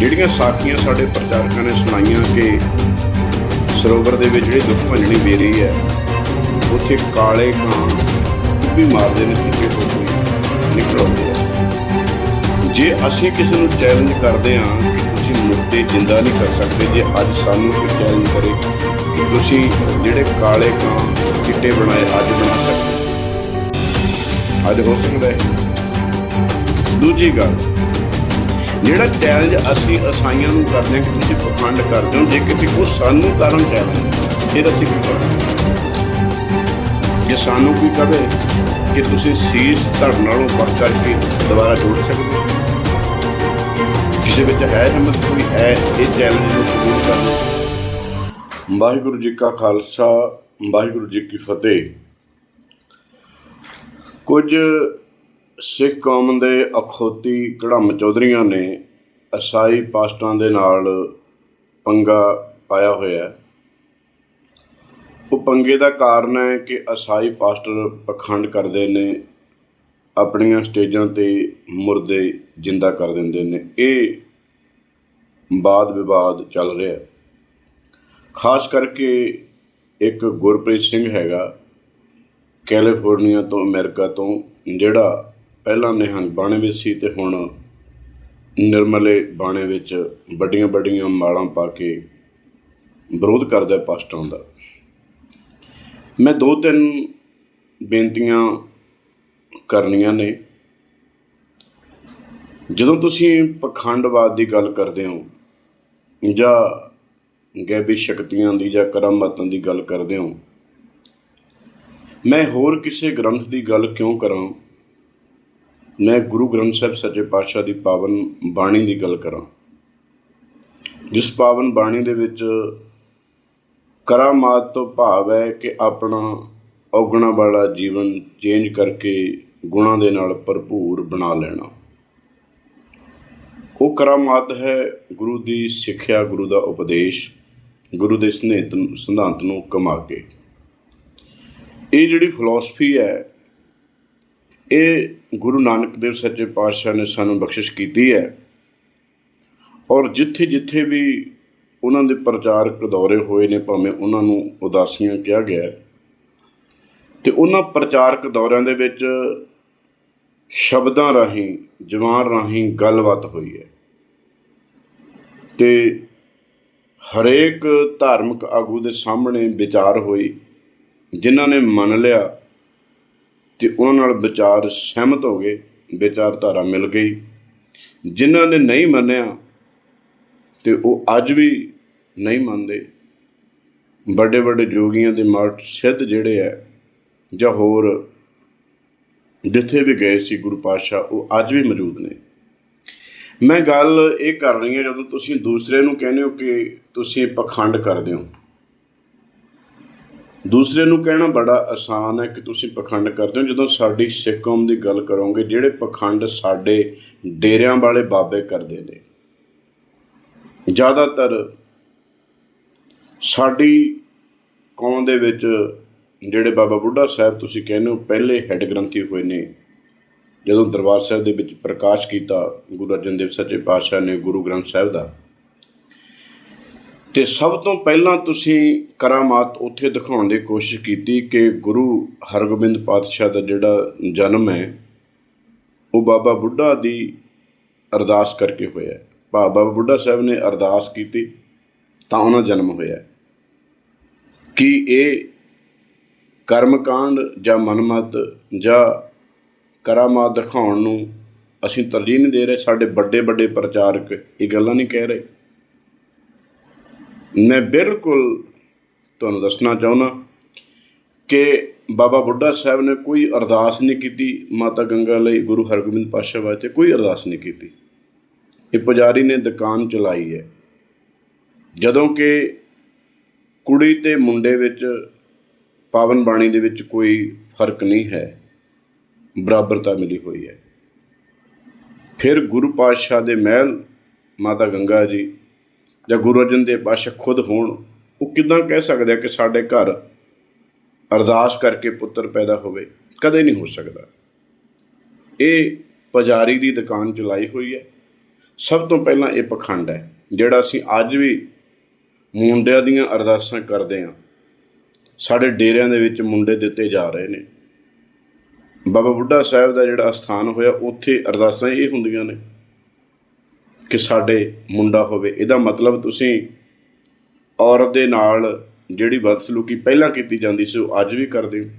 ਜਿਹੜੀਆਂ ਸਾਖੀਆਂ ਸਾਡੇ ਪ੍ਰਚਾਰਕਾਂ ਨੇ ਸੁਣਾਈਆਂ ਕਿ ਸਰੋਵਰ ਦੇ ਵਿੱਚ ਜਿਹੜੀ ਦੁੱਖ ਭੰਜਣੀ ਬੇਰੀ ਹੈ, ਉੱਥੇ ਕਾਲੇ ਕਾਂ ਵੀ ਮਾਰਦੇ ਨੇ ਕਿਸੇ ਤੋਂ ਕੋਈ ਨਿਕਲ ਆ। ਜੇ ਅਸੀਂ ਕਿਸੇ ਨੂੰ ਚੈਲੰਜ ਕਰਦੇ ਹਾਂ ਕਿ ਤੁਸੀਂ ਮੁਰਦੇ ਜਿੰਦਾ ਨਹੀਂ ਕਰ ਸਕਦੇ, ਜੇ ਅੱਜ ਸਾਨੂੰ ਕੋਈ ਚੈਲੰਜ ਕਰੇ ਕਿ ਤੁਸੀਂ ਜਿਹੜੇ ਕਾਲੇ ਕਾਂ ਚਿੱਟੇ ਬਣਾਏ ਅੱਜ ਬਣਾ ਸਕਦੇ ਅੱਜ ਹੋ ਸਕਦਾ ਹੈ। ਦੂਜੀ ਗੱਲ ਜਿਹੜਾ ਚੈਲੰਜ ਅਸੀਂ ਅਸਾਈਆਂ ਨੂੰ ਕਰਦੇ ਹਾਂ ਕਿ ਤੁਸੀਂ ਪਖੰਡ ਕਰਦੇ ਹੋ, ਜੇ ਕਿਤੇ ਉਹ ਸਾਨੂੰ ਕਰਨ ਚੈਲੰਜ ਫਿਰ ਅਸੀਂ ਕੀ ਕਰਾਂਗੇ? ਜੇ ਸਾਨੂੰ ਕੋਈ ਕਹੇ ਕਿ ਤੁਸੀਂ ਸੀਸ ਧੜ ਨਾਲੋਂ ਵੱਖ ਕਰਕੇ ਦੁਬਾਰਾ ਜੋੜ ਸਕਦੇ ਹੋ। ਕਿਸੇ ਵਿੱਚ ਹੈ ਹਿੰਮਤ ਕੋਈ? ਹੈ, ਇਹ ਚੈਲੰਜ ਨੂੰ ਕਬੂਲ ਕਰਨਾ। ਵਾਹਿਗੁਰੂ ਜੀ ਕਾ ਖਾਲਸਾ, ਵਾਹਿਗੁਰੂ ਜੀ ਕੀ ਫਤਿਹ। ਕੁਝ ਸਿੱਖ ਕੌਮ ਦੇ ਅਖੋਤੀ ਕੜਮ ਚੌਧਰੀਆਂ ਨੇ ਅਸਾਈ ਪਾਸਟਰਾਂ ਦੇ ਨਾਲ ਪੰਗਾ ਪਾਇਆ ਹੋਇਆ ਉਹ ਪੰਗੇ ਦਾ ਕਾਰਨ ਹੈ ਕਿ ਅਸਾਈ ਪਾਸਟਰ ਪਖੰਡ ਕਰਦੇ ਨੇ, ਆਪਣੀਆਂ ਸਟੇਜਾਂ ਤੇ ਮੁਰਦੇ ਜਿੰਦਾ ਕਰ ਦਿੰਦੇ ਨੇ। ਇਹ ਬਾਦ ਵਿਵਾਦ ਚੱਲ ਰਿਹਾ ਖਾਸ ਕਰਕੇ ਇੱਕ ਗੁਰਪ੍ਰੀਤ ਸਿੰਘ ਹੈਗਾ, ਕੈਲੀਫੋਰਨੀਆ ਤੋਂ ਅਮਰੀਕਾ ਤੋਂ, ਜਿਹੜਾ ਪਹਿਲਾਂ ਨਿਹੰਗ ਬਾਣੇ ਵਿੱਚ ਸੀ ਤੇ ਹੁਣ ਨਿਰਮਲੇ ਬਾਣੇ ਵਿੱਚ ਵੱਡੀਆਂ ਵੱਡੀਆਂ ਮਾਲਾਂ ਪਾ ਕੇ ਵਿਰੋਧ ਕਰਦਾ ਪਾਸ਼ਟਾਂ ਦਾ। ਮੈਂ ਦੋ ਤਿੰਨ ਬੇਨਤੀਆਂ ਕਰਨੀਆਂ ਨੇ। ਜਦੋਂ ਤੁਸੀਂ ਪਖੰਡਵਾਦ ਦੀ ਗੱਲ ਕਰਦੇ ਹੋ ਜਾਂ ਗੈਬੀ ਸ਼ਕਤੀਆਂ ਦੀ ਜਾਂ ਕਰਾਮਾਤਾਂ ਦੀ ਗੱਲ ਕਰਦੇ ਹੋ, ਮੈਂ ਹੋਰ ਕਿਸੇ ਗ੍ਰੰਥ ਦੀ ਗੱਲ ਕਿਉਂ ਕਰਾਂ? ਮੈਂ ਗੁਰੂ ਗ੍ਰੰਥ ਸਾਹਿਬ ਸੱਚੇ ਪਾਤਸ਼ਾਹ ਦੀ ਪਾਵਨ ਬਾਣੀ ਦੀ ਗੱਲ ਕਰਾਂ। ਜਿਸ ਪਾਵਨ ਬਾਣੀ ਦੇ ਵਿੱਚ ਕਰਾਮਾਤ ਤੋਂ ਭਾਵ ਹੈ ਕਿ ਆਪਣਾ ਔਗਣਾ ਵਾਲਾ ਜੀਵਨ ਚੇਂਜ ਕਰਕੇ ਗੁਣਾਂ ਦੇ ਨਾਲ ਭਰਪੂਰ ਬਣਾ ਲੈਣਾ। ਉਹ ਕਰਾਮਾਤ ਹੈ ਗੁਰੂ ਦੀ ਸਿੱਖਿਆ, ਗੁਰੂ ਦਾ ਉਪਦੇਸ਼, ਗੁਰੂ ਦੇ ਸਨੇਹਤ ਸਿਧਾਂਤ ਨੂੰ ਕਮਾ ਕੇ। ਇਹ ਜਿਹੜੀ ਫਿਲਾਸਫੀ ਹੈ ਇਹ ਗੁਰੂ ਨਾਨਕ ਦੇਵ ਸੱਚੇ ਪਾਤਸ਼ਾਹ ਨੇ ਸਾਨੂੰ ਬਖਸ਼ਿਸ਼ ਕੀਤੀ ਹੈ ਔਰ ਜਿੱਥੇ ਜਿੱਥੇ ਵੀ ਉਹਨਾਂ ਦੇ ਪ੍ਰਚਾਰਕ ਦੌਰੇ ਹੋਏ ਨੇ ਭਾਵੇਂ ਉਹਨਾਂ ਨੂੰ ਉਦਾਸੀਆਂ ਕਿਹਾ ਗਿਆ ਹੈ, ਤੇ ਉਹਨਾਂ ਪ੍ਰਚਾਰਕ ਦੌਰਿਆਂ ਦੇ ਵਿੱਚ ਸ਼ਬਦਾਂ ਰਾਹੀਂ ਜਵਾਨ ਰਾਹੀਂ ਗੱਲਬਾਤ ਹੋਈ ਹੈ। ਤੇ ਹਰੇਕ ਧਾਰਮਿਕ ਆਗੂ ਦੇ ਸਾਹਮਣੇ ਵਿਚਾਰ ਹੋਈ ਜਿਨ੍ਹਾਂ ਨੇ ਮੰਨ ਲਿਆ ਤੇ ਉਹਨਾਂ ਨਾਲ ਵਿਚਾਰ ਸਹਿਮਤ ਹੋ ਗਏ ਵਿਚਾਰਧਾਰਾ ਮਿਲ ਗਈ। ਜਿਨ੍ਹਾਂ ਨੇ ਨਹੀਂ ਮੰਨਿਆ ਤੇ ਉਹ ਅੱਜ ਵੀ ਨਹੀਂ ਮੰਨਦੇ। ਵੱਡੇ ਵੱਡੇ ਜੋਗੀਆਂ ਦੇ ਮਠ ਸਿੱਧ ਜਿਹੜੇ ਆ ਜਾਂ ਹੋਰ ਜਿੱਥੇ ਵੀ ਗਏ ਸੀ ਗੁਰੂ ਪਾਤਸ਼ਾਹ, ਉਹ ਅੱਜ ਵੀ ਮੌਜੂਦ ਨੇ। ਮੈਂ ਗੱਲ ਇਹ ਕਰ ਰਹੀ ਹਾਂ ਜਦੋਂ ਤੁਸੀਂ ਦੂਸਰੇ ਨੂੰ ਕਹਿੰਦੇ ਹੋ ਕਿ ਤੁਸੀਂ ਪਖੰਡ ਕਰਦੇ ਹੋ। ਦੂਸਰੇ ਨੂੰ ਕਹਿਣਾ ਬੜਾ ਆਸਾਨ ਹੈ ਕਿ ਤੁਸੀਂ ਪਖੰਡ ਕਰਦੇ ਹੋ। ਜਦੋਂ ਸਾਡੀ ਸਿੱਖ ਕੌਮ ਦੀ ਗੱਲ ਕਰੋਗੇ, ਜਿਹੜੇ ਪਖੰਡ ਸਾਡੇ ਡੇਰਿਆਂ ਵਾਲੇ ਬਾਬੇ ਕਰਦੇ ਨੇ, ਜ਼ਿਆਦਾਤਰ ਸਾਡੀ ਕੌਮ ਦੇ ਵਿੱਚ ਜਿਹੜੇ ਬਾਬਾ ਬੁੱਢਾ ਸਾਹਿਬ ਤੁਸੀਂ ਕਹਿੰਦੇ ਹੋ, ਪਹਿਲੇ ਹੈੱਡ ਗ੍ਰੰਥੀ ਹੋਏ ਨੇ। ਜਦੋਂ ਦਰਬਾਰ ਸਾਹਿਬ ਦੇ ਵਿੱਚ ਪ੍ਰਕਾਸ਼ ਕੀਤਾ, ਗੁਰੂ ਅਰਜਨ ਦੇਵ ਸੱਚੇ ਪਾਤਸ਼ਾਹ ਨੇ ਗੁਰੂ ਗ੍ਰੰਥ ਸਾਹਿਬ ਦਾ ਤੇ ਸਭ ਤੋਂ ਪਹਿਲਾਂ ਤੁਸੀਂ ਕਰਾਮਾਤ ਉੱਥੇ ਦਿਖਾਉਣ ਦੀ ਕੋਸ਼ਿਸ਼ ਕੀਤੀ ਕਿ ਗੁਰੂ ਹਰਗੋਬਿੰਦ ਪਾਤਸ਼ਾਹ ਦਾ ਜਿਹੜਾ ਜਨਮ ਹੈ, ਉਹ ਬਾਬਾ ਬੁੱਢਾ ਦੀ ਅਰਦਾਸ ਕਰਕੇ ਹੋਇਆ ਹੈ। ਬਾਬਾ ਬੁੱਢਾ ਸਾਹਿਬ ਨੇ ਅਰਦਾਸ ਕੀਤੀ, ਤਾਂ ਉਹਨਾਂ ਜਨਮ ਹੋਇਆ ਕਿ ਇਹ ਕਰਮਕਾਂਡ ਜਾਂ ਮਨਮਤ ਜਾਂ ਕਰਾਮਾਤ ਦਿਖਾਉਣ ਨੂੰ ਅਸੀਂ ਤਰਜੀਹ ਨਹੀਂ ਦੇ ਰਹੇ? ਸਾਡੇ ਵੱਡੇ ਵੱਡੇ ਪ੍ਰਚਾਰਕ ਇਹ ਗੱਲਾਂ ਨਹੀਂ ਕਹਿ ਰਹੇ? ਮੈਂ ਬਿਲਕੁਲ ਤੁਹਾਨੂੰ ਦੱਸਣਾ ਚਾਹੁੰਦਾ ਕਿ ਬਾਬਾ ਬੁੱਢਾ ਸਾਹਿਬ ਨੇ ਕੋਈ ਅਰਦਾਸ ਨਹੀਂ ਕੀਤੀ, ਮਾਤਾ ਗੰਗਾ ਲਈ ਗੁਰੂ ਹਰਗੋਬਿੰਦ ਪਾਤਸ਼ਾਹ ਵਾਸਤੇ ਕੋਈ ਅਰਦਾਸ ਨਹੀਂ ਕੀਤੀ। ਇਹ ਪੁਜਾਰੀ ਨੇ ਦੁਕਾਨ ਚਲਾਈ ਹੈ। ਜਦੋਂ ਕਿ ਕੁੜੀ ਤੇ ਮੁੰਡੇ ਵਿੱਚ ਪਾਵਨ ਬਾਣੀ ਦੇ ਵਿੱਚ ਕੋਈ ਫ਼ਰਕ ਨਹੀਂ ਹੈ, ਬਰਾਬਰਤਾ ਮਿਲੀ ਹੋਈ ਹੈ। ਫਿਰ ਗੁਰੂ ਪਾਤਸ਼ਾਹ ਦੇ ਮਹਿਲ ਮਾਤਾ ਗੰਗਾ ਜੀ ਜਾਂ ਗੁਰੂ ਅਰਜਨ ਦੇਵ ਪਾਤਸ਼ਾਹ ਖੁਦ ਹੋਣ, ਉਹ ਕਿਦਾਂ ਕਹਿ ਸਕਦੇ ਕਿ ਸਾਡੇ ਘਰ ਅਰਦਾਸ ਕਰਕੇ ਪੁੱਤਰ ਪੈਦਾ ਹੋਵੇ? ਕਦੇ ਨਹੀਂ ਹੋ ਸਕਦਾ। ਇਹ ਪੁਜਾਰੀ ਦੀ ਦੁਕਾਨ ਚਲਾਈ ਹੋਈ ਹੈ। ਸਭ ਤੋਂ ਪਹਿਲਾਂ ਇਹ ਪਖੰਡ ਹੈ, ਜਿਹੜਾ ਅਸੀਂ ਅੱਜ ਵੀ ਮੁੰਡਿਆਂ ਦੀਆਂ ਅਰਦਾਸਾਂ ਕਰਦੇ ਹਾਂ। ਸਾਡੇ ਡੇਰਿਆਂ ਦੇ ਵਿੱਚ ਮੁੰਡੇ ਦਿੱਤੇ ਜਾ ਰਹੇ ਨੇ। ਬਾਬਾ ਬੁੱਢਾ ਸਾਹਿਬ ਦਾ ਜਿਹੜਾ ਅਸਥਾਨ ਹੋਇਆ, ਉੱਥੇ ਅਰਦਾਸਾਂ ਇਹ ਹੁੰਦੀਆਂ ਨੇ। ਕਿ ਸਾਡੇ ਮੁੰਡਾ ਹੋਵੇ। ਇਹਦਾ ਮਤਲਬ ਤੁਸੀਂ ਔਰਤ ਦੇ ਨਾਲ ਜਿਹੜੀ ਬਦਸਲੂਕੀ ਪਹਿਲਾਂ ਕੀਤੀ ਜਾਂਦੀ ਸੀ, ਉਹ ਅੱਜ ਵੀ ਕਰਦੇ ਹੋ।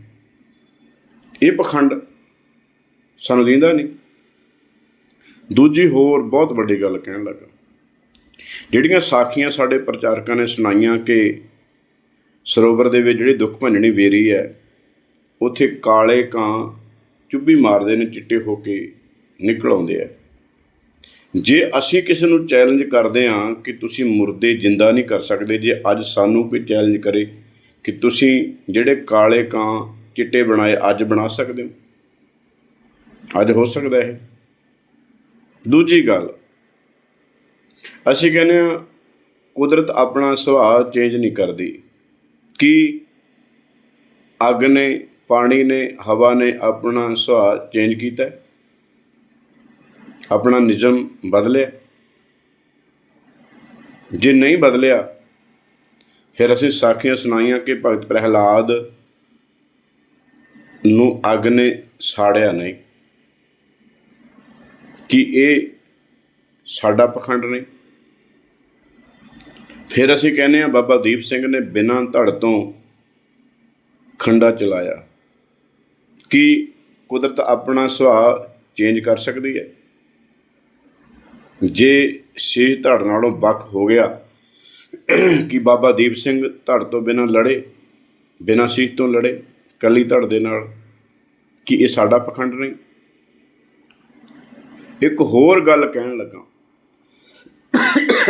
ਇਹ ਪਖੰਡ ਸਾਨੂੰ ਦਿੰਦਾ ਨਹੀਂ। ਦੂਜੀ ਹੋਰ ਬਹੁਤ ਵੱਡੀ ਗੱਲ ਕਹਿਣ ਲੱਗਾ। ਜਿਹੜੀਆਂ ਸਾਖੀਆਂ ਸਾਡੇ ਪ੍ਰਚਾਰਕਾਂ ਨੇ ਸੁਣਾਈਆਂ ਕਿ ਸਰੋਵਰ ਦੇ ਵਿੱਚ ਜਿਹੜੀ ਦੁੱਖ ਭੰਜਣੀ ਵੇਰੀ ਹੈ, ਉੱਥੇ ਕਾਲੇ ਕਾਂ ਚੁੱਭੀ ਮਾਰਦੇ ਨੇ, ਚਿੱਟੇ ਹੋ ਕੇ ਨਿਕਲ ਆਉਂਦੇ ਆ। ਜੇ ਅਸੀਂ ਕਿਸੇ ਨੂੰ ਚੈਲੰਜ ਕਰਦੇ ਹਾਂ ਕਿ ਤੁਸੀਂ ਮੁਰਦੇ ਜਿੰਦਾ ਨਹੀਂ ਕਰ ਸਕਦੇ, ਜੇ ਅੱਜ ਸਾਨੂੰ ਕੋਈ ਚੈਲੰਜ ਕਰੇ ਕਿ ਤੁਸੀਂ ਜਿਹੜੇ ਕਾਲੇ ਕਾਂ, ਚਿੱਟੇ ਬਣਾਏ ਅੱਜ ਬਣਾ ਸਕਦੇ ਹੋ? ਅੱਜ ਹੋ ਸਕਦਾ ਹੈ ਦੂਜੀ ਗੱਲ, ਅਸੀਂ ਕਹਿੰਦੇ ਹਾਂ ਕੁਦਰਤ ਆਪਣਾ ਸੁਭਾਅ ਚੇਂਜ ਨਹੀਂ ਕਰਦੀ। ਕਿ ਅੱਗ ਨੇ, ਪਾਣੀ ਨੇ, ਹਵਾ ਨੇ ਆਪਣਾ ਸੁਭਾਅ ਚੇਂਜ ਕੀਤਾ? ਹੈ? ਆਪਣਾ ਨਿਯਮ ਬਦਲਿਆ। ਜੇ ਨਹੀਂ ਬਦਲਿਆ, ਫਿਰ ਅਸੀਂ ਸਾਖੀਆਂ ਸੁਣਾਈਆਂ ਕਿ ਭਗਤ ਪ੍ਰਹਿਲਾਦ ਨੂੰ ਅੱਗ ਨੇ ਸਾੜਿਆ ਨਹੀਂ। ਕਿ ਇਹ ਸਾਡਾ ਪਖੰਡ ਨਹੀਂ? ਫਿਰ ਅਸੀਂ ਕਹਿੰਦੇ ਆ ਬਾਬਾ ਦੀਪ ਸਿੰਘ ਨੇ ਬਿਨਾਂ ਧੜ ਤੋਂ ਖੰਡਾ ਚਲਾਇਆ। ਕਿ ਕੁਦਰਤ ਆਪਣਾ ਸੁਭਾਅ ਚੇਂਜ ਕਰ ਸਕਦੀ ਹੈ? ਜੇ ਸੀ ਧੜ ਨਾਲੋਂ ਵੱਖ ਹੋ ਗਿਆ ਕਿ ਬਾਬਾ ਦੀਪ ਸਿੰਘ ਧੜ ਤੋਂ ਬਿਨਾਂ ਲੜੇ, ਬਿਨਾਂ ਸੀਖ ਤੋਂ ਲੜੇ, ਕੱਲੀ ਧੜ ਦੇ ਨਾਲ, ਕਿ ਇਹ ਸਾਡਾ ਪਖੰਡ ਨਹੀਂ? ਇੱਕ ਹੋਰ ਗੱਲ ਕਹਿਣ ਲੱਗਾ।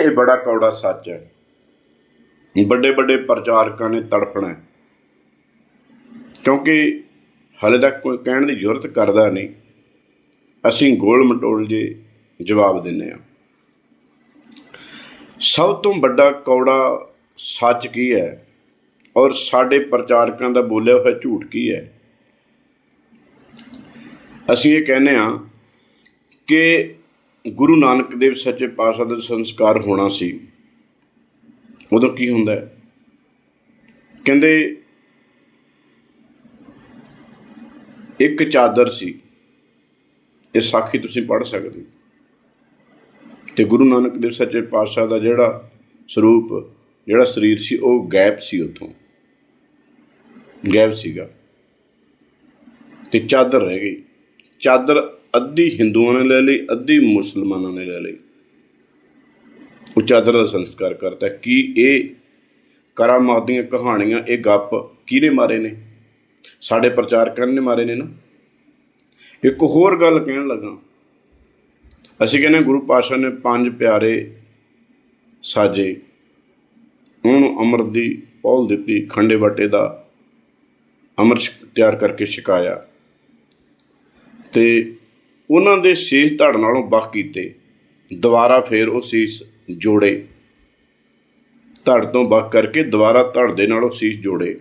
ਇਹ ਬੜਾ ਕੌੜਾ ਸੱਚ ਹੈ। ਵੱਡੇ ਵੱਡੇ ਪ੍ਰਚਾਰਕਾਂ ਨੇ ਤੜਪਣਾ ਕਿਉਂਕਿ ਹਲੇ ਤੱਕ ਕੋਈ ਕਹਿਣ ਦੀ ਜ਼ਰੂਰਤ ਕਰਦਾ ਨਹੀਂ। ਅਸੀਂ ਗੋਲ ਮਟੋਲ ਜੇ ਜਵਾਬ ਦਿੰਨੇ ਆ ਸਭ ਤੋਂ ਵੱਡਾ ਕੌੜਾ ਸੱਚ ਕੀ ਹੈ? ਔਰ ਸਾਡੇ ਪ੍ਰਚਾਰਕਾਂ ਦਾ ਬੋਲਿਆ ਹੋਇਆ ਝੂਠ ਕੀ ਹੈ? ਅਸੀਂ ਇਹ ਕਹਿੰਦੇ ਆ ਕਿ ਗੁਰੂ ਨਾਨਕ ਦੇਵ ਸੱਚੇ ਪਾਤਸ਼ਾਹ ਦਾ ਸੰਸਕਾਰ ਹੋਣਾ ਸੀ। ਉਦੋਂ ਕੀ ਹੁੰਦਾ ਹੈ? ਕਹਿੰਦੇ ਇੱਕ ਚਾਦਰ ਸੀ। ਇਹ ਸਾਖੀ ਤੁਸੀਂ ਪੜ੍ਹ ਸਕਦੇ ਹੋ। ਤੇ ਗੁਰੂ ਨਾਨਕ ਦੇਵ ਸੱਚੇ ਪਾਤਸ਼ਾਹ ਦਾ ਜਿਹੜਾ ਸਰੂਪ, ਜਿਹੜਾ ਸਰੀਰ ਸੀ, ਉਹ ਗਾਇਬ ਸੀ ਉੱਥੋਂ। ਗਾਇਬ ਸੀਗਾ। ਤੇ ਚਾਦਰ ਰਹਿ ਗਈ। ਚਾਦਰ ਅੱਧੀ ਹਿੰਦੂਆਂ ਨੇ ਲੈ ਲਈ, ਅੱਧੀ ਮੁਸਲਮਾਨਾਂ ਨੇ ਲੈ ਲਈ। ਉਹ ਚਾਦਰ ਦਾ ਸੰਸਕਾਰ ਕਰਤਾ। ਕੀ ਇਹ ਕਰਾਮਾਤ ਦੀਆਂ ਕਹਾਣੀਆਂ, ਇਹ ਗੱਪ ਕਿਹਨੇ ਮਾਰੇ ਨੇ? ਸਾਡੇ ਪ੍ਰਚਾਰਕਾਂ ਨੇ ਮਾਰੇ ਨੇ ਨਾ। ਇੱਕ ਹੋਰ ਗੱਲ ਕਹਿਣ ਲੱਗਾ। ਅਸੀਂ ਕਹਿੰਦੇ ਗੁਰੂ ਪਾਤਸ਼ਾਹ ਨੇ ਪੰਜ ਪਿਆਰੇ ਸਾਜੇ। ਉਹਨੂੰ ਅੰਮ੍ਰਿਤ ਦੀ ਪੌਲ ਦਿੱਤੀ, ਖੰਡੇ ਵਟੇ ਦਾ ਅੰਮ੍ਰਿਤ ਛਕ- ਤਿਆਰ ਕਰਕੇ ਛਕਾਇਆ। ਤੇ ਉਹਨਾਂ ਦੇ ਸੀਸ ਧੜ ਨਾਲੋਂ ਵੱਖ ਕੀਤੇ। ਦੁਬਾਰਾ ਫੇਰ ਉਹ ਸੀਸ ਜੋੜੇ। ਧੜ ਤੋਂ ਵੱਖ ਕਰਕੇ ਦੁਬਾਰਾ ਧੜ ਦੇ ਨਾਲੋਂ ਸੀਸ ਜੋੜੇ।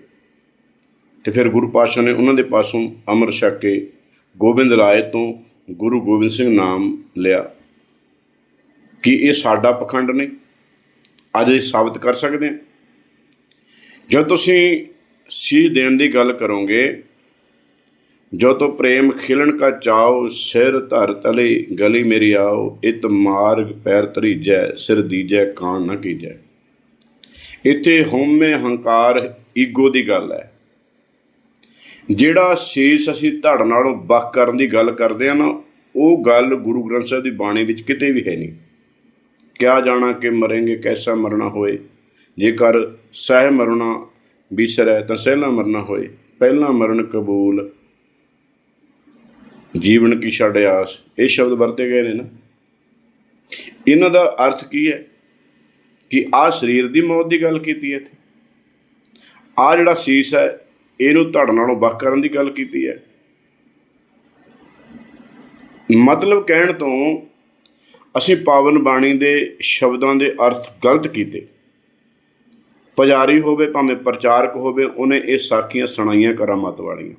ਤੇ ਫਿਰ ਗੁਰੂ ਪਾਤਸ਼ਾਹ ਨੇ ਉਹਨਾਂ ਦੇ ਪਾਸੋਂ ਅੰਮ੍ਰਿਤ ਛਕ ਕੇ ਗੋਬਿੰਦ ਰਾਏ ਤੋਂ ਗੁਰੂ ਗੋਬਿੰਦ ਸਿੰਘ ਨਾਮ ਲਿਆ ਕਿ ਇਹ ਸਾਡਾ ਪਖੰਡ ਨਹੀਂ ਅੱਜ ਇਹ ਸਾਬਤ ਕਰ ਸਕਦੇ ਹਾਂ। ਜਦ ਤੁਸੀਂ ਸੀਸ ਦੇਣ ਦੀ ਗੱਲ ਕਰੋਗੇ ਜੋ ਤੋ ਪ੍ਰੇਮ ਖਿਲਣ ਕਾ ਚਾਓ, ਸਿਰ ਧਰ ਤਲੇ ਗਲੀ ਮੇਰੀ ਆਓ, ਇਤ ਮਾਰਗ ਪੈਰ ਤਰੀਜੈ ਸਿਰ ਦੀਜੈ, ਕਾਨ ਨਾ ਕੀਜੈ। ਇੱਥੇ ਹਉਮੈ ਹੰਕਾਰ ਈਗੋ ਦੀ ਗੱਲ ਹੈ। ਜਿਹੜਾ ਸੀਸ ਅਸੀਂ ਧੜ ਨਾਲੋਂ ਵੱਖ ਕਰਨ ਦੀ ਗੱਲ ਕਰਦੇ ਆ ਨਾ, ਉਹ ਗੱਲ ਗੁਰੂ ਗ੍ਰੰਥ ਸਾਹਿਬ ਦੀ ਬਾਣੀ ਵਿੱਚ ਕਿਤੇ ਵੀ ਹੈ ਨਹੀਂ। ਕਿਆ ਜਾਣਾ ਕਿ ਮਰਾਂਗੇ, ਕੈਸਾ ਮਰਨਾ ਹੋਏ। ਜੇਕਰ ਸਹਿ ਮਰਨਾ ਬਿਸਰੈ, ਤਾਂ ਸਹਿਲਾ ਮਰਨਾ ਹੋਏ। ਪਹਿਲਾ ਮਰਨ ਕਬੂਲ, ਜੀਵਨ ਕੀ ਛੱਡ ਆਸ। ਇਹ ਸ਼ਬਦ ਵਰਤੇ ਗਏ ਨੇ ਨਾ। ਇਹਨਾਂ ਦਾ ਅਰਥ ਕੀ ਹੈ? ਕਿ ਆ ਸਰੀਰ ਦੀ ਮੌਤ ਦੀ ਗੱਲ ਕੀਤੀ ਹੈ ਇੱਥੇ। ਆ ਜਿਹੜਾ ਸੀਸ ਹੈ ਇਹਨੂੰ ਧੜ ਨਾਲੋਂ ਵੱਖ ਕਰਨ ਦੀ ਗੱਲ ਕੀਤੀ ਹੈ। ਮਤਲਬ ਕਹਿਣ ਤੋਂ ਅਸੀਂ ਪਾਵਨ ਬਾਣੀ ਦੇ ਸ਼ਬਦਾਂ ਦੇ ਅਰਥ ਗਲਤ ਕੀਤੇ। ਪੁਜਾਰੀ ਹੋਵੇ, ਭਾਵੇਂ ਪ੍ਰਚਾਰਕ ਹੋਵੇ, ਉਹਨੇ ਇਹ ਸਾਖੀਆਂ ਸੁਣਾਈਆਂ ਕਰਾਮਾਤ ਵਾਲੀਆਂ।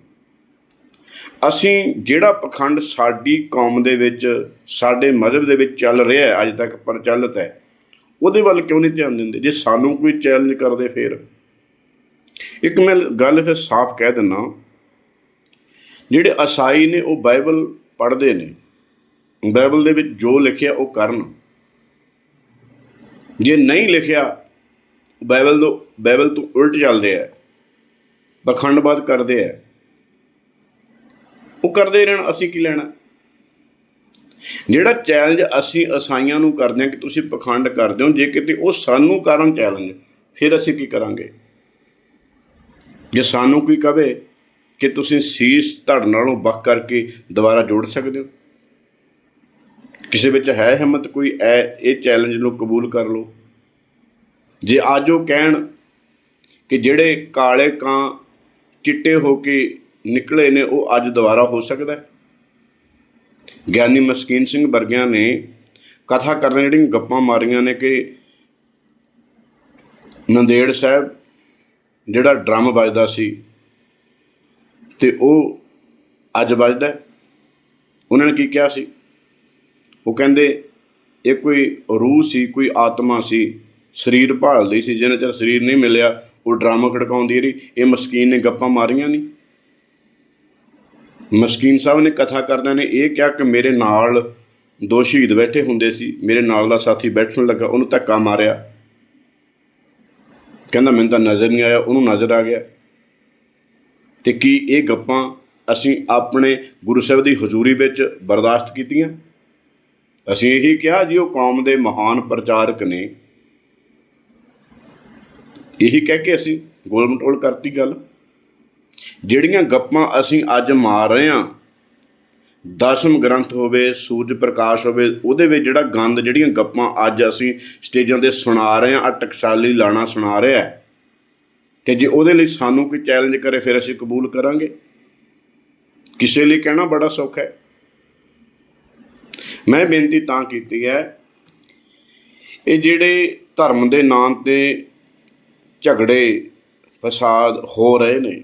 ਅਸੀਂ ਜਿਹੜਾ ਪਖੰਡ ਸਾਡੀ ਕੌਮ ਦੇ ਵਿੱਚ, ਸਾਡੇ ਮਜ਼ਹਬ ਦੇ ਵਿੱਚ ਚੱਲ ਰਿਹਾ ਹੈ, ਅੱਜ ਤੱਕ ਪ੍ਰਚਲਿਤ ਹੈ, ਉਹਦੇ ਵੱਲ ਕਿਉਂ ਨਹੀਂ ਧਿਆਨ ਦਿੰਦੇ? ਜੇ ਸਾਨੂੰ ਕੋਈ ਚੈਲੰਜ ਕਰਦੇ ਫਿਰ। ਇੱਕ ਮੈਂ ਗੱਲ ਫਿਰ ਸਾਫ਼ ਕਹਿ ਦਿੰਨਾ, ਜਿਹੜੇ ਅਸਾਈ ਨੇ ਉਹ ਬਾਈਬਲ ਪੜ੍ਹਦੇ ਨੇ, ਬਾਈਬਲ ਦੇ ਵਿੱਚ ਜੋ ਲਿਖਿਆ ਉਹ ਕਰਨ। ਜੇ ਨਹੀਂ ਲਿਖਿਆ, ਬਾਈਬਲ ਤੋਂ ਬਾਈਬਲ ਤੋਂ ਉਲਟ ਚੱਲਦੇ ਆ ਪਖੰਡਵਾਦ ਕਰਦੇ ਆ। ਉਹ ਕਰਦੇ ਰਹਿਣ, ਅਸੀਂ ਕੀ ਲੈਣਾ? ਜਿਹੜਾ ਚੈਲੰਜ ਅਸੀਂ ਅਸਾਈਆਂ ਨੂੰ ਕਰਦੇ ਹਾਂ ਕਿ ਤੁਸੀਂ ਪਖੰਡ ਕਰਦੇ ਹੋ, ਜੇ ਕਿਤੇ ਉਹ ਸਾਨੂੰ ਕਰਨ ਚੈਲੰਜ ਫਿਰ ਅਸੀਂ ਕੀ ਕਰਾਂਗੇ? ਜੇ ਸਾਨੂੰ ਕੋਈ ਕਵੇ ਕਿ ਤੁਸੀਂ ਸੀਸ ਧੜ ਨਾਲੋਂ ਵੱਖ ਕਰਕੇ ਦੁਬਾਰਾ ਜੋੜ ਸਕਦੇ ਹੋ? ਕਿਸੇ ਵਿੱਚ ਹੈ ਹਿੰਮਤ ਕੋਈ? ਐ, ਇਹ ਚੈਲੰਜ ਨੂੰ ਕਬੂਲ ਕਰ ਲਓ। ਜੇ ਅੱਜ ਉਹ ਕਹਿਣ ਕਿ ਜਿਹੜੇ ਕਾਲੇ ਕਾਂ ਚਿੱਟੇ ਹੋ ਕੇ ਨਿਕਲੇ ਨੇ, ਉਹ ਅੱਜ ਦੁਬਾਰਾ ਹੋ ਸਕਦਾ ਹੈ? ਗਿਆਨੀ ਮਸਕੀਨ ਸਿੰਘ ਵਰਗਿਆਂ ਨੇ ਕਥਾ ਕਰਨ ਜਿਹੜੀਆਂ ਗੱਪਾਂ ਮਾਰੀਆਂ ਨੇ ਕਿ ਨੰਦੇੜ ਸਾਹਿਬ ਜਿਹੜਾ ਡਰਮ ਵੱਜਦਾ ਸੀ ਤੇ ਉਹ ਅੱਜ ਵੱਜਦਾ ਉਹਨਾਂ ਨੇ ਕੀ ਕਿਹਾ ਸੀ? ਉਹ ਕਹਿੰਦੇ, ਇਹ ਕੋਈ ਰੂਹ ਸੀ, ਕੋਈ ਆਤਮਾ ਸੀ, ਸਰੀਰ ਭਾਲਦੀ ਸੀ ਜਿਹਨੇ ਚਿਰ ਸਰੀਰ ਨਹੀਂ ਮਿਲਿਆ, ਉਹ ਡਰਾਮਾ ਖੜਕਾਉਂਦੀ ਰਹੀ। ਇਹ ਮਸਕੀਨ ਨੇ ਗੱਪਾਂ ਮਾਰੀਆਂ ਨਹੀਂ। ਮਸਕੀਨ ਸਾਹਿਬ ਨੇ ਕਥਾ ਕਰਦਿਆਂ ਨੇ ਇਹ ਕਿਹਾ ਕਿ ਮੇਰੇ ਨਾਲ ਦੋ ਸ਼ਹੀਦ ਬੈਠੇ ਹੁੰਦੇ ਸੀ, ਮੇਰੇ ਨਾਲ ਦਾ ਸਾਥੀ ਬੈਠਣ ਲੱਗਾ, ਉਹਨੂੰ ਧੱਕਾ ਮਾਰਿਆ। ਕਹਿੰਦਾ ਮੈਨੂੰ ਤਾਂ ਨਜ਼ਰ ਨਹੀਂ ਆਇਆ, ਉਹਨੂੰ ਨਜ਼ਰ ਆ ਗਿਆ। ਤੇ ਕੀ ਇਹ ਗੱਪਾਂ ਅਸੀਂ ਆਪਣੇ ਗੁਰੂ ਸਾਹਿਬ ਦੀ ਹਜ਼ੂਰੀ ਵਿੱਚ ਬਰਦਾਸ਼ਤ ਕੀਤੀਆਂ? ਅਸੀਂ ਇਹੀ ਕਿਹਾ ਜੀ, ਉਹ ਕੌਮ ਦੇ ਮਹਾਨ ਪ੍ਰਚਾਰਕ ਨੇ। ਇਹੀ ਕਹਿ ਕੇ ਅਸੀਂ ਗੋਲ ਮਟੋਲ ਕਰਤੀ ਗੱਲ। ਜਿਹੜੀਆਂ ਗੱਪਾਂ ਅਸੀਂ ਅੱਜ ਮਾਰ ਰਹੇ ਹਾਂ ਦਸਮ ਗ੍ਰੰਥ ਹੋਵੇ, ਸੂਰਜ ਪ੍ਰਕਾਸ਼ ਹੋਵੇ, ਉਹਦੇ ਵਿੱਚ ਜਿਹੜਾ ਗੰਦ ਜਿਹੜੀਆਂ ਗੱਪਾਂ ਅੱਜ ਅਸੀਂ ਸਟੇਜਾਂ ਤੇ ਸੁਣਾ ਰਹੇ ਹਾਂ ਆ ਟਕਸਾਲੀ ਲਾਣਾ ਸੁਣਾ ਰਿਹਾ ਹੈ। ਤੇ ਜੇ ਉਹਦੇ ਲਈ ਸਾਨੂੰ ਕੋਈ ਚੈਲੰਜ ਕਰੇ, ਫਿਰ ਅਸੀਂ ਕਬੂਲ ਕਰਾਂਗੇ। ਕਿਸੇ ਲਈ ਕਹਿਣਾ ਬੜਾ ਸੌਖਾ ਹੈ। ਮੈਂ ਬੇਨਤੀ ਤਾਂ ਕੀਤੀ ਹੈ, ਇਹ ਜਿਹੜੇ ਧਰਮ ਦੇ ਨਾਂ ਤੇ ਝਗੜੇ, ਫਸਾਦ ਹੋ ਰਹੇ ਨੇ,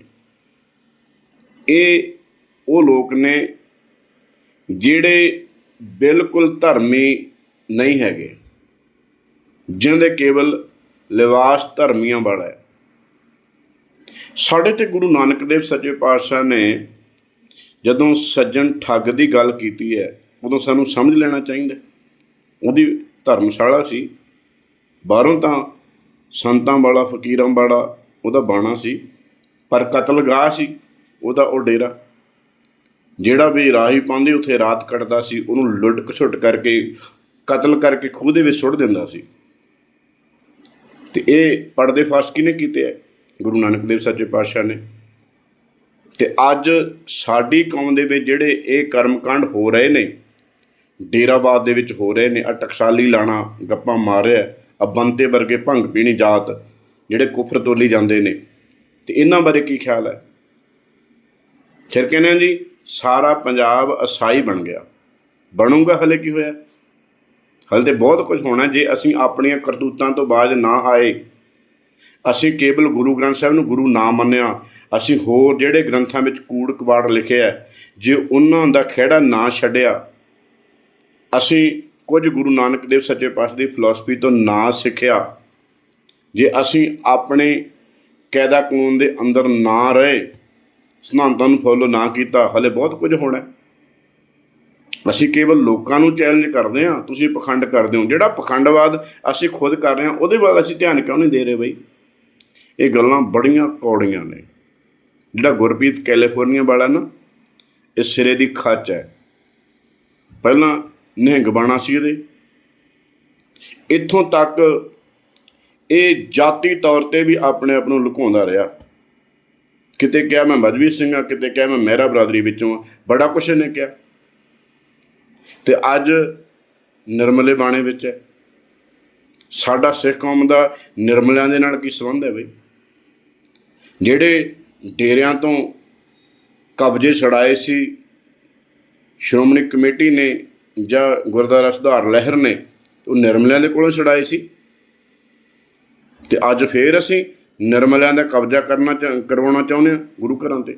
ਇਹ ਉਹ ਲੋਕ ਨੇ ਜਿਹੜੇ ਬਿਲਕੁਲ ਧਰਮੀ ਨਹੀਂ ਹੈਗੇ, ਜਿਨ੍ਹਾਂ ਦੇ ਕੇਵਲ ਲਿਵਾਸ ਧਰਮੀਆਂ ਵਾਲਾ ਹੈ। ਸਾਡੇ ਤੇ ਗੁਰੂ ਨਾਨਕ ਦੇਵ ਸੱਚੇ ਪਾਤਸ਼ਾਹ ਨੇ ਜਦੋਂ ਸੱਜਣ ਠੱਗ ਦੀ ਗੱਲ ਕੀਤੀ ਹੈ, ਉਦੋਂ ਸਾਨੂੰ ਸਮਝ ਲੈਣਾ ਚਾਹੀਦਾ ਉਹਦੀ ਧਰਮਸ਼ਾਲਾ ਸੀ। ਬਾਹਰੋਂ ਤਾਂ ਸੰਤਾਂ ਵਾਲਾ, ਫਕੀਰਾਂ ਵਾਲਾ ਉਹਦਾ ਬਾਣਾ ਸੀ। ਪਰ ਕਤਲਗਾਹ ਸੀ, ਉਹਦਾ ਉਹ ਡੇਰਾ। ਜਿਹੜਾ ਵੀ ਰਾਹੀ ਪਾਉਂਦੇ ਉੱਥੇ ਰਾਤ ਕੱਟਦਾ ਸੀ, ਉਹਨੂੰ ਲੁੱਟ ਘਸੁੱਟ ਕਰਕੇ, ਕਤਲ ਕਰਕੇ ਖੂਹ ਦੇ ਵਿੱਚ ਸੁੱਟ ਦਿੰਦਾ ਸੀ। ਤੇ ਇਹ ਪਰਦੇ ਫਾਸ਼ ਕਿਹਨੇ ਕੀਤੇ ਹੈ ਗੁਰੂ ਨਾਨਕ ਦੇਵ ਸੱਚੇ ਪਾਤਸ਼ਾਹ ਨੇ। ਤੇ ਅੱਜ ਸਾਡੀ ਕੌਮ ਦੇ ਵਿੱਚ ਜਿਹੜੇ ਇਹ ਕਰਮਕਾਂਡ ਹੋ ਰਹੇ ਨੇ ਡੇਰਾਵਾਦ ਦੇ ਵਿੱਚ ਹੋ ਰਹੇ ਨੇ ਆ ਟਕਸਾਲੀ ਲਾਣਾ, ਗੱਪਾਂ ਮਾਰਿਆ ਆ ਬੰਤੇ ਵਰਗੇ ਭੰਗ ਪੀਣੀ ਜਾਤ, ਜਿਹੜੇ ਕੁਫਰ ਤੋਲੀ ਜਾਂਦੇ ਨੇ। ਤੇ ਇਹਨਾਂ ਬਾਰੇ ਕੀ ਖਿਆਲ ਹੈ? ਫਿਰ ਕਹਿੰਦੇ ਆ ਜੀ ਸਾਰਾ ਪੰਜਾਬ ਅਸਾਈ ਬਣ ਗਿਆ। ਬਣੂਗਾ ਹਲੇ ਕੀ ਹੋਇਆ? ਹਲੇ ਤੇ ਬਹੁਤ ਕੁਝ ਹੋਣਾ, ਜੇ ਅਸੀਂ ਆਪਣੀਆਂ ਕਰਤੂਤਾਂ ਤੋਂ ਬਾਜ਼ ਨਾ ਆਏ। ਅਸੀਂ ਕੇਵਲ ਗੁਰੂ ਗ੍ਰੰਥ ਸਾਹਿਬ ਨੂੰ ਗੁਰੂ ਨਾ ਮੰਨਿਆ। ਅਸੀਂ ਹੋਰ ਜਿਹੜੇ ਗ੍ਰੰਥਾਂ ਵਿੱਚ ਕੂੜ ਕਵਾੜ ਲਿਖਿਆ ਜੇ ਉਹਨਾਂ ਦਾ ਖਿਹੜਾ ਨਾ ਛੱਡਿਆ, ਅਸੀਂ ਕੁਝ ਗੁਰੂ ਨਾਨਕ ਦੇਵ ਸੱਚੇ ਪਾਤਸ਼ਾਹ ਦੀ ਫਿਲਾਸਫੀ ਤੋਂ ਨਾ ਸਿੱਖਿਆ। ਜੇ ਅਸੀਂ ਆਪਣੇ ਕਾਇਦਾ ਕਾਨੂੰਨ ਦੇ ਅੰਦਰ ਨਾ ਰਹੇ ਸਿਧਾਂਤਾਂ ਨੂੰ ਫੋਲੋ ਨਾ ਕੀਤਾ, ਹਲੇ ਬਹੁਤ ਕੁਝ ਹੋਣਾ ਅਸੀਂ ਕੇਵਲ ਲੋਕਾਂ ਨੂੰ ਚੈਲੰਜ ਕਰਦੇ ਹਾਂ, ਤੁਸੀਂ ਪਖੰਡ ਕਰਦੇ ਹੋ। ਜਿਹੜਾ ਪਖੰਡਵਾਦ ਅਸੀਂ ਖੁਦ ਕਰ ਰਹੇ ਹਾਂ, ਉਹਦੇ ਵੱਲ ਅਸੀਂ ਧਿਆਨ ਕਿਉਂ ਨਹੀਂ ਦੇ ਰਹੇ ਬਈ? ਇਹ ਗੱਲਾਂ ਬੜੀਆਂ ਕੌੜੀਆਂ ਨੇ। ਜਿਹੜਾ ਗੁਰਪ੍ਰੀਤ ਕੈਲੀਫੋਰਨੀਆ ਵਾਲਾ ਨਾ, ਇਹ ਸਿਰੇ ਦੀ ਖੱਚ ਹੈ। ਪਹਿਲਾਂ ਨਿਹੰਗ ਬਾਣਾ ਸੀ ਇਹਦੇ ਇੱਥੋਂ ਤੱਕ ਇਹ ਜਾਤੀ ਤੌਰ ਤੇ ਵੀ ਆਪਣੇ ਆਪ ਨੂੰ ਲੁਕਾਉਂਦਾ ਰਿਹਾ। ਕਿਤੇ ਕਿਹਾ ਮੈਂ ਮਜਵੀ ਸਿੰਘ ਆ, ਕਿਤੇ ਕਿਹਾ ਮੈਂ ਮਹਿਰਾ ਬਰਾਦਰੀ ਵਿੱਚੋਂ ਆ, ਬੜਾ ਕੁਛ ਇਹਨੇ ਕਿਹਾ। ਤੇ ਅੱਜ ਨਿਰਮਲੇ ਬਾਣੇ ਵਿੱਚ ਹੈ। ਸਾਡਾ ਸਿੱਖ ਕੌਮ ਦਾ ਨਿਰਮਲਿਆਂ ਦੇ ਨਾਲ ਕੀ ਸੰਬੰਧ ਹੈ ਬਈ? ਜਿਹੜੇ ਡੇਰਿਆਂ ਤੋਂ ਕਬਜ਼ੇ ਛੜਾਏ ਸੀ, ਸ਼੍ਰੋਮਣੀ ਕਮੇਟੀ ਨੇ ਜਾਂ ਗੁਰਦੁਆਰਾ ਸੁਧਾਰ ਲਹਿਰ ਨੇ, ਉਹ ਨਿਰਮਲਿਆਂ ਦੇ ਕੋਲੋਂ ਛੜਾਏ ਸੀ। ਤੇ ਅੱਜ ਫੇਰ ਅਸੀਂ ਨਿਰਮਲਿਆਂ ਦਾ ਕਬਜ਼ਾ ਕਰਨਾ ਚਾ- ਕਰਵਾਉਣਾ ਚਾਹੁੰਦੇ ਹਾਂ ਗੁਰੂ ਘਰਾਂ ਤੇ।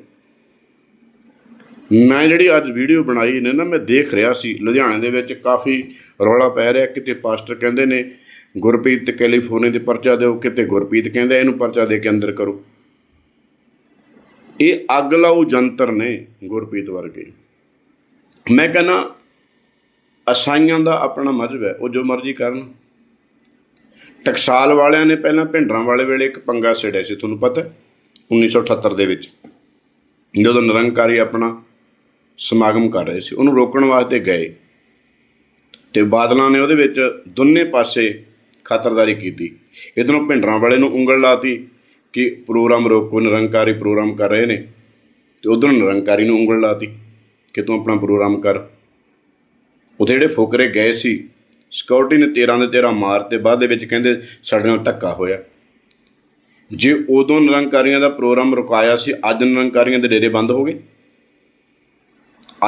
ਮੈਂ ਜਿਹੜੀ ਅੱਜ ਵੀਡੀਓ ਬਣਾਈ ਨੇ ਨਾ, ਮੈਂ ਦੇਖ ਰਿਹਾ ਸੀ, ਲੁਧਿਆਣੇ ਦੇ ਵਿੱਚ ਕਾਫੀ ਰੌਲਾ ਪੈ ਰਿਹਾ, ਕਿਤੇ ਪਾਸਟਰ ਕਹਿੰਦੇ ਨੇ, ਗੁਰਪ੍ਰੀਤ ਤੇ ਕੈਲੀਫੋਰਨੀਆ ਦੇ ਪਰਚਾ ਦਿਓ, ਕਿਤੇ ਗੁਰਪ੍ਰੀਤ ਕਹਿੰਦਾ ਇਹਨੂੰ ਪਰਚਾ ਦੇ ਕੇ ਅੰਦਰ ਕਰੋ। ਇਹ ਅੱਗ ਲਾਊ ਜੰਤਰ ਨੇ ਗੁਰਪ੍ਰੀਤ ਵਰਗੇ। ਮੈਂ ਕਹਿੰਦਾ, ਅਸਾਈਆਂ ਦਾ ਆਪਣਾ ਮਜ਼ਹਬ ਹੈ, ਉਹ ਜੋ ਮਰਜ਼ੀ ਕਰਨ। ਟਕਸਾਲ ਵਾਲਿਆਂ ਨੇ ਪਹਿਲਾਂ ਭਿੰਡਰਾਂ ਵਾਲੇ ਵੇਲੇ ਇੱਕ ਪੰਗਾ ਛੇੜਿਆ ਸੀ, ਤੁਹਾਨੂੰ ਪਤਾ ਹੈ? 1978 ਦੇ ਵਿੱਚ। ਜਦੋਂ ਨਿਰੰਕਾਰੀ ਆਪਣਾ ਸਮਾਗਮ ਕਰ ਰਹੇ ਸੀ, ਉਹਨੂੰ ਰੋਕਣ ਵਾਸਤੇ ਗਏ। ਤੇ ਬਾਦਲਾਂ ਨੇ ਉਹਦੇ ਵਿੱਚ ਦੋਨੇ ਪਾਸੇ ਖਾਤਰਦਾਰੀ ਕੀਤੀ। ਇਧਰੋਂ ਭਿੰਡਰਾਂ ਵਾਲੇ ਨੂੰ ਉਂਗਲ ਲਾਤੀ ਕਿ ਪ੍ਰੋਗਰਾਮ ਰੋਕੋ, ਨਿਰੰਕਾਰੀ ਪ੍ਰੋਗਰਾਮ ਕਰ ਰਹੇ ਨੇ। ਤੇ ਉਧਰੋਂ ਨਿਰੰਕਾਰੀ ਨੂੰ ਉਂਗਲ ਲਾਤੀ ਕਿ ਤੂੰ ਆਪਣਾ ਪ੍ਰੋਗਰਾਮ ਕਰ। ਉੱਥੇ ਜਿਹੜੇ ਫੋਕਰੇ ਗਏ ਸੀ ਸਿਕਿਉਰਿਟੀ ਨੇ 13 ਦੇ 13 ਮਾਰ ਤੇ ਬਾਅਦ ਦੇ ਵਿੱਚ ਕਹਿੰਦੇ ਸਾਡੇ ਨਾਲ ਧੱਕਾ ਹੋਇਆ। ਜੇ ਉਦੋਂ ਨਿਰੰਕਾਰੀਆਂ ਦਾ ਪ੍ਰੋਗਰਾਮ ਰੁਕਾਇਆ ਸੀ, ਅੱਜ ਨਿਰੰਕਾਰੀਆਂ ਦੇ ਡੇਰੇ ਬੰਦ ਹੋ ਗਏ।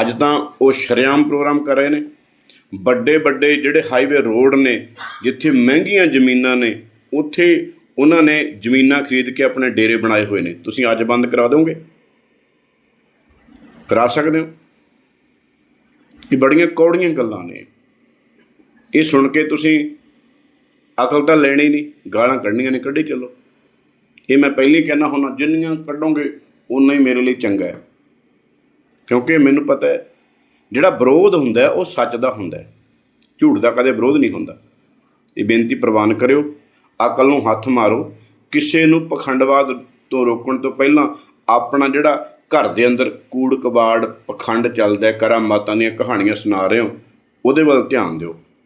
ਅੱਜ ਤਾਂ ਉਹ ਸ਼ਰੇਆਮ ਪ੍ਰੋਗਰਾਮ ਕਰ ਰਹੇ ਨੇ। ਵੱਡੇ ਵੱਡੇ ਜਿਹੜੇ ਹਾਈਵੇ ਰੋਡ ਨੇ, ਜਿੱਥੇ ਮਹਿੰਗੀਆਂ ਜ਼ਮੀਨਾਂ ਨੇ, ਉੱਥੇ ਉਹਨਾਂ ਨੇ ਜ਼ਮੀਨਾਂ ਖਰੀਦ ਕੇ ਆਪਣੇ ਡੇਰੇ ਬਣਾਏ ਹੋਏ ਨੇ। ਤੁਸੀਂ ਅੱਜ ਬੰਦ ਕਰਾ ਦੋਗੇ? ਕਰਾ ਸਕਦੇ ਹੋ? ਇਹ ਬੜੀਆਂ ਕੌੜੀਆਂ ਗੱਲਾਂ ਨੇ। ਇਹ ਸੁਣ ਕੇ ਤੁਸੀਂ ਅਕਲ ਤਾਂ ਲੈਣੀ ਨਹੀਂ, ਗਾਲਾਂ ਕੱਢਣੀਆਂ ਨੇ ਕੱਢੀ ਚੱਲੋ। ਇਹ ਮੈਂ ਪਹਿਲਾਂ ਹੀ ਕਹਿਣਾ ਹੁੰਦਾ, ਜਿੰਨੀਆਂ ਕੱਢੋਗੇ ਉਨਾ ਹੀ ਮੇਰੇ ਲਈ ਚੰਗਾ ਹੈ। ਕਿਉਂਕਿ ਮੈਨੂੰ ਪਤਾ ਹੈ, ਜਿਹੜਾ ਵਿਰੋਧ ਹੁੰਦਾ ਉਹ ਸੱਚ ਦਾ ਹੁੰਦਾ ਝੂਠ ਦਾ ਕਦੇ ਵਿਰੋਧ ਨਹੀਂ ਹੁੰਦਾ। ਇਹ ਬੇਨਤੀ ਪ੍ਰਵਾਨ ਕਰਿਓ, ਅਕਲ ਨੂੰ ਹੱਥ ਮਾਰੋ। ਕਿਸੇ ਨੂੰ ਪਖੰਡਵਾਦ ਤੋਂ ਰੋਕਣ ਤੋਂ ਪਹਿਲਾਂ ਆਪਣਾ ਜਿਹੜਾ ਘਰ ਦੇ ਅੰਦਰ ਕੂੜ ਕਬਾੜ ਪਖੰਡ ਚੱਲਦਾ ਹੈ, ਕਰਾਮਾਤਾਂ ਦੀਆਂ ਕਹਾਣੀਆਂ ਸੁਣਾ ਰਹੇ ਹੋ, ਉਹਦੇ ਵੱਲ ਧਿਆਨ ਦਿਓ।